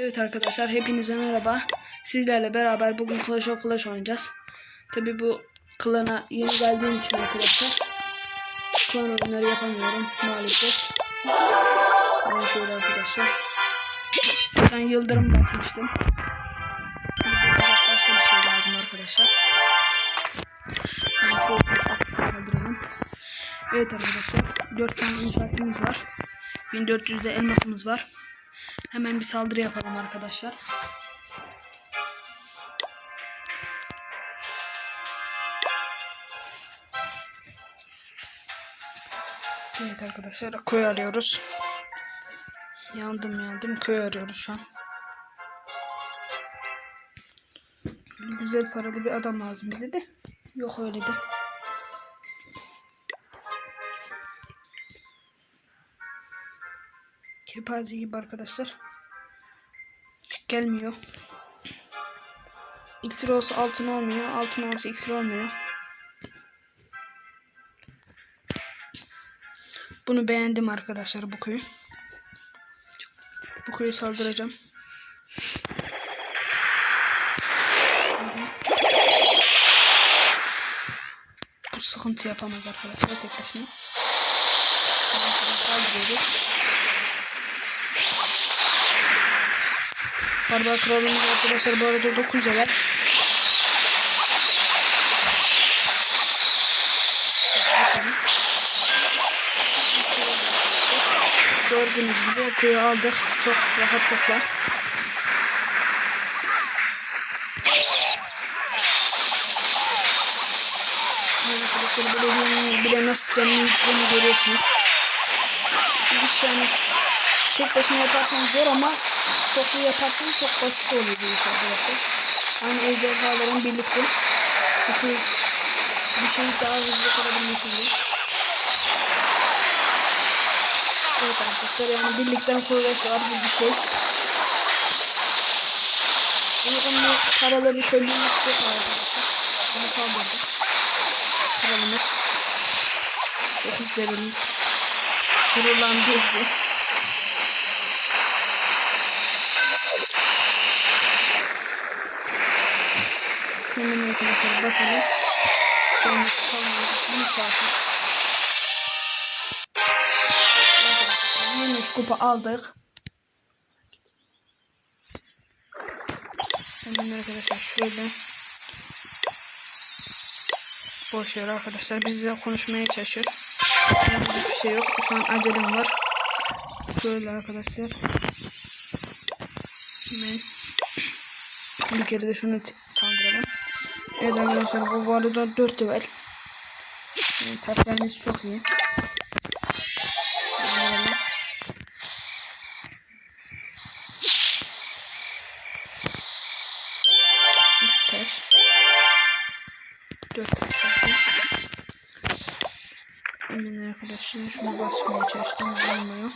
Evet arkadaşlar hepinize merhaba. Sizlerle beraber bugün Clash of Clash oynayacağız. Tabi bu klana yeni geldiğim için arkadaşlar klan oyunları yapamıyorum maalesef. Hemen şöyle arkadaşlar. Ben Yıldırım bakmıştım. Başka bir şey lazım arkadaşlar. Evet arkadaşlar 4 tane inşaatımız var. 1400'de elmasımız var. Hemen bir saldırı yapalım arkadaşlar. Evet arkadaşlar köy arıyoruz. Yandım yandım köy arıyoruz şu an. Güzel paralı bir adam lazım bize de. Yok öyle de. Kepaze gibi arkadaşlar. Hiç gelmiyor. İksir olsa altın olmuyor. Altın olsa iksir olmuyor. Bunu beğendim arkadaşlar bu köyü. Bu köyü saldıracağım. Bu sıkıntı yapamaz arkadaşlar tek başına. Saldırıyoruz. Barbar kralımız arkadaşlar bu arada 9 level. Gördüğünüz gibi okuyu aldık. Çok rahatlıkla. Arkadaşlar belediyenin bile nasıl canlı yüklerini görüyorsunuz. Bu iş yani tek başına yaparsan zor ama çoklu yaparsan çok basit oluyor bu iş arkadaşlar. Yani ejderhaların birlikte iki bir şeyi daha hızlı kurabilmesi gibi. Evet arkadaşlar yani birlikten var bu bir şey. Uygun bir paralı bir köylülük yok arkadaşlar. Bunu saldırdık. Kralımız. 9 levelimiz. Gururlandı Hemen arkadaşlar basalım. Sonrası kalmaması için hiç lazım. Yeni kupa aldık. Hemen arkadaşlar şöyle. Boş yer arkadaşlar. Bizle konuşmaya çalışıyor. Bir şey yok. Şu an acelem var. Şöyle arkadaşlar. Hemen bir kere de şunu saldıralım. Evet arkadaşlar bu bu arada 4 level. Yani çok iyi. Taş. Dört taş. arkadaşlar şunu basmaya çalıştım. Olmuyor.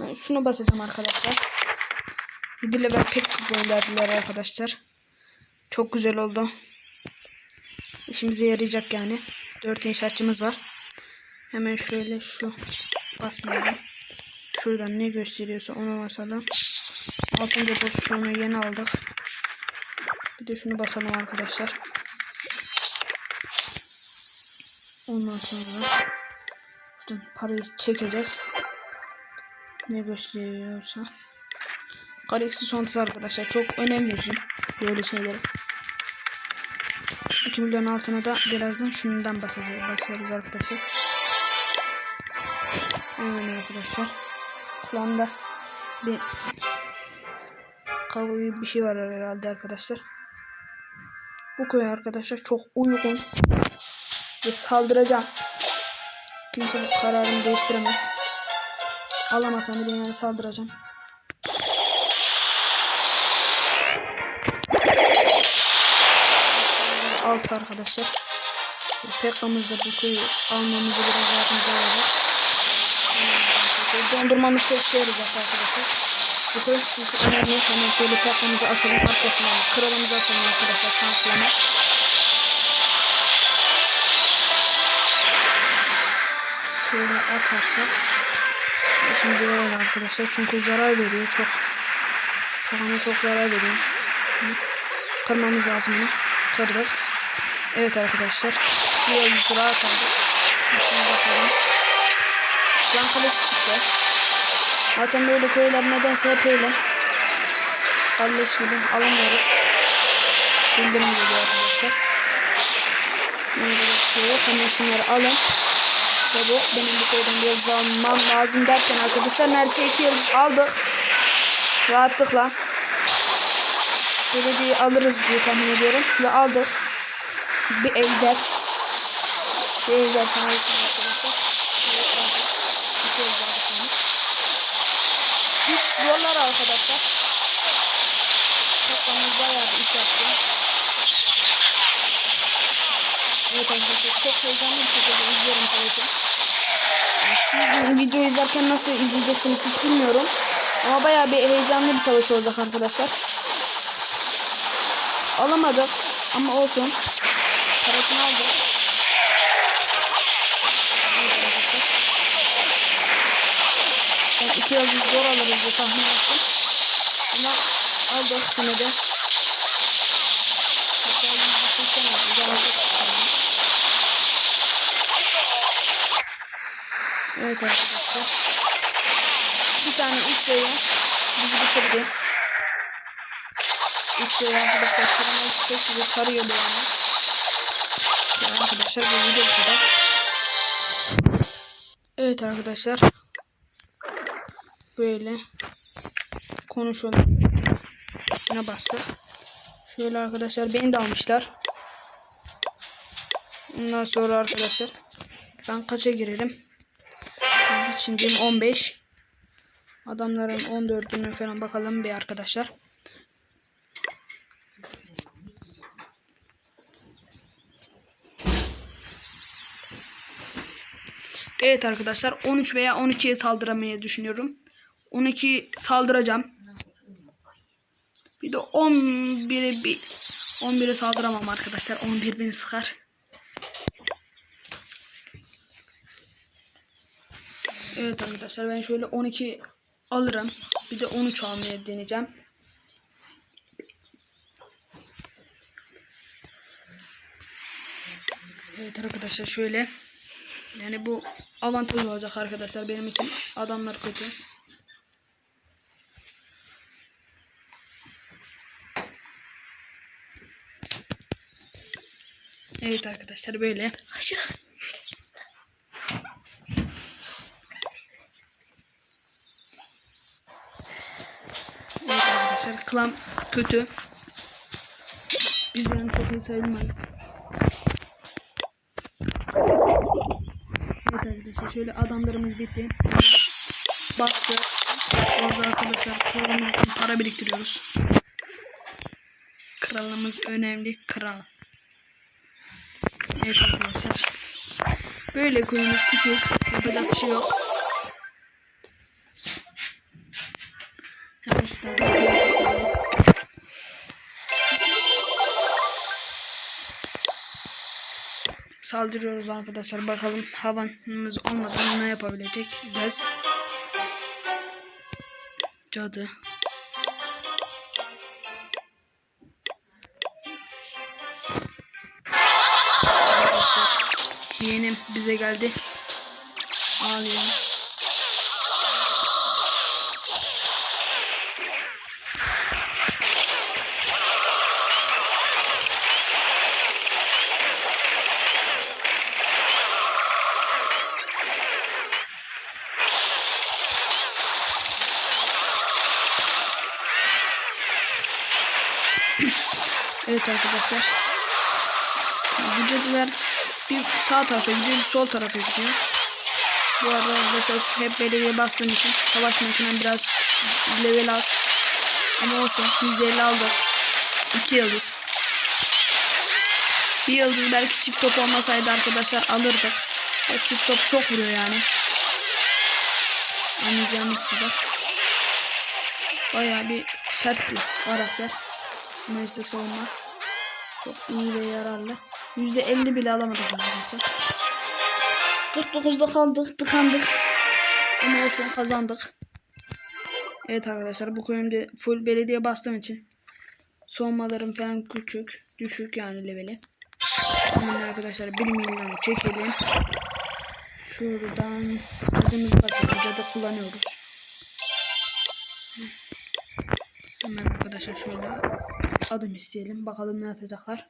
Ben şunu basacağım arkadaşlar. 7 level pek gönderdiler arkadaşlar. Çok güzel oldu. İşimize yarayacak yani. 4 inşaatçımız var. Hemen şöyle şu basmayalım. Şuradan ne gösteriyorsa ona basalım. Altın pozisyonu yeni aldık. Bir de şunu basalım arkadaşlar. Ondan sonra şuradan parayı çekeceğiz. Ne gösteriyorsa. Kareksi sonrası arkadaşlar çok önem veririm böyle şeylere. 2 milyon altına da birazdan şundan basacağız, basarız arkadaşlar. Hemen arkadaşlar. Klanda bir gibi bir şey var herhalde arkadaşlar. Bu köy arkadaşlar çok uygun ve saldıracağım. Kimse kararını değiştiremez. Alamasam bile yani saldıracağım. Alt arkadaşlar. Pekka'mız da bu köyü almamızı biraz yardımcı olacak. Dondurmamız çok arkadaşlar. Bu köy çünkü önemli. Hemen şöyle Pekka'mızı atalım arkasına. Kralımızı atalım arkadaşlar. Kamplama. Şöyle atarsak işimize yarar arkadaşlar. Çünkü zarar veriyor çok. Sokağına çok zarar veriyor. Kırmamız lazım bunu. Kırdık. Evet arkadaşlar. Bir yıldızı rahat aldık. Şunu basalım. Yan kalesi çıktı. Zaten böyle köyler nedense hep öyle. Kalleş gibi alamıyoruz. Bildirim geliyor arkadaşlar. Burada bir şey yok. Hemen şunları alın. Çabuk benim bu köyden bir yıldız almam lazım derken arkadaşlar neredeyse iki yıldız aldık. Rahatlıkla. Belediyeyi alırız diye tahmin ediyorum. Ve aldık. Bir ejder. Bir ejder sanırsın arkadaşlar. Hiç zorlar arkadaşlar. Toplamız bayağı bir iş yaptı. Evet arkadaşlar çok heyecanlı bir şekilde izliyorum savaşı. Yani Siz bu videoyu izlerken nasıl izleyeceksiniz hiç bilmiyorum. Ama bayağı bir heyecanlı bir savaş olacak arkadaşlar. Alamadık ama olsun. Parasını arkadaşlar. Ben iki yıldız zor alırız diye tahmin ettim. Ama aldık yine de. Hatta yüzde seksen aldık. Aldık. Evet arkadaşlar. Bir tane X'e bizi bitirdi. X'e arkadaşlar kırmızı gibi tarıyordu yani. Arkadaşlar bu video bu kadar. Evet arkadaşlar. Böyle konuşalım. Yine bastık. Şöyle arkadaşlar beni de almışlar. Ondan sonra arkadaşlar ben kaça girerim? Ben kaçıncıyım? 15. Adamların 14'ünü falan bakalım bir arkadaşlar. Evet arkadaşlar 13 veya 12'ye saldıramayı düşünüyorum. 12 saldıracağım. Bir de 11'e bir 11'e saldıramam arkadaşlar. 11 beni sıkar. Evet arkadaşlar ben şöyle 12 alırım. Bir de 13 almaya deneyeceğim. Evet arkadaşlar şöyle yani bu avantaj olacak arkadaşlar benim için. Adamlar kötü. Evet arkadaşlar böyle. Aşağı. Evet arkadaşlar klan kötü. Bizden çok iyi sayılmaz. Evet arkadaşlar şöyle adamlarımız bitti. Bastı. Orada arkadaşlar kralımız için para biriktiriyoruz. Kralımız önemli kral. Evet arkadaşlar. Böyle kuyumuz küçük. Yapacak bir şey yok. Saldırıyoruz arkadaşlar. Bakalım havanımız olmadan ne yapabilecek? Gez. Cadı. Yeğenim bize geldi. Ağlıyor. Evet arkadaşlar. Cadılar bir sağ tarafa gidiyor bir sol tarafa gidiyor. Bu arada arkadaşlar hep belediye bastığım için savaş makinem biraz level az. Ama olsun 150 aldık. 2 yıldız. Bir yıldız belki çift top olmasaydı arkadaşlar alırdık. Ya çift top çok vuruyor yani. Anlayacağımız kadar. Bayağı bir sert bir karakter. Ama işte savunma çok iyi ve yararlı. %50 bile alamadık arkadaşlar. 49'da kaldık, tıkandık. Ama olsun kazandık. Evet arkadaşlar bu bölümde full belediye bastığım için soğumalarım falan küçük. Düşük yani leveli. Hemen arkadaşlar 1 milyonu çekelim. Şuradan adımızı basalım. Cadı kullanıyoruz. Hemen arkadaşlar şöyle adım isteyelim. Bakalım ne atacaklar.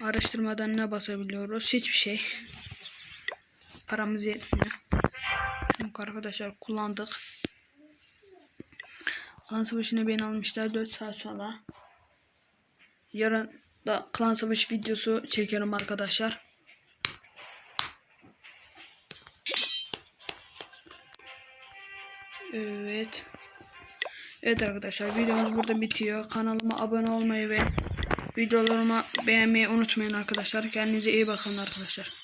Araştırmadan ne basabiliyoruz? Hiçbir şey. Paramız yetmiyor. Çünkü arkadaşlar kullandık. Klan Savaşı'nı beni almışlar 4 saat sonra. Yarın da Klan Savaşı videosu çekerim arkadaşlar. Evet. Evet arkadaşlar videomuz burada bitiyor. Kanalıma abone olmayı ve videolarıma beğenmeyi unutmayın arkadaşlar. Kendinize iyi bakın arkadaşlar.